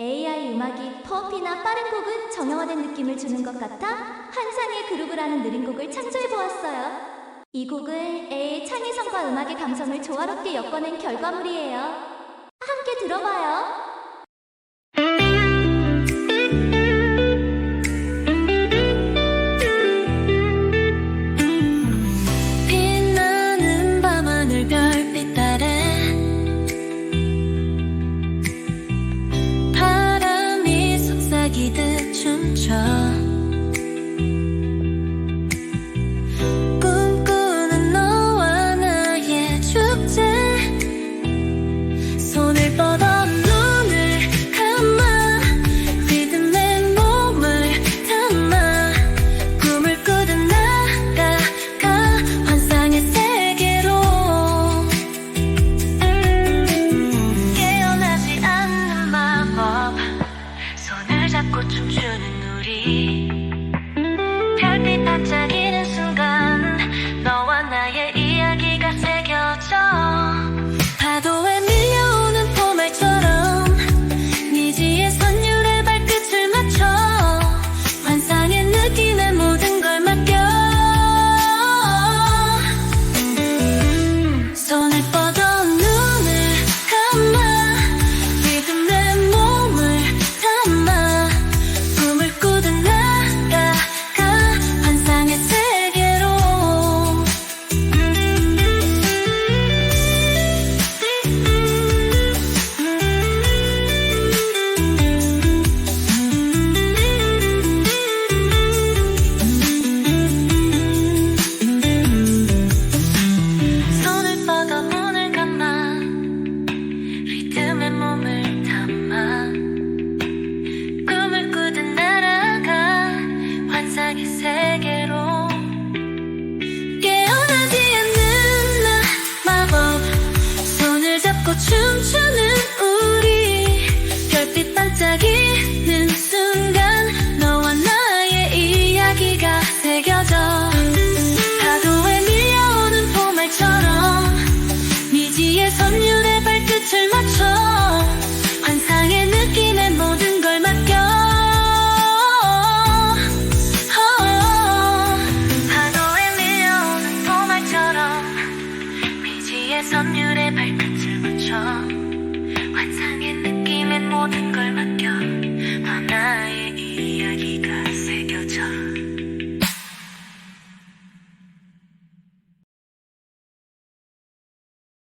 AI 음악이 퍼피나 빠른 곡은 정형화된 느낌을 주는 것 같아 환상의 그루브라는 느린 곡을 창조해보았어요. 이 곡은 AI 창의성과 음악의 감성을 조화롭게 엮어낸 결과물이에요. 함께 들어봐요. 잡고 춤추는 우리 환상의 세계로 선율에 발끝을 맞춰 환상의 느낌엔 모든 걸 맡겨.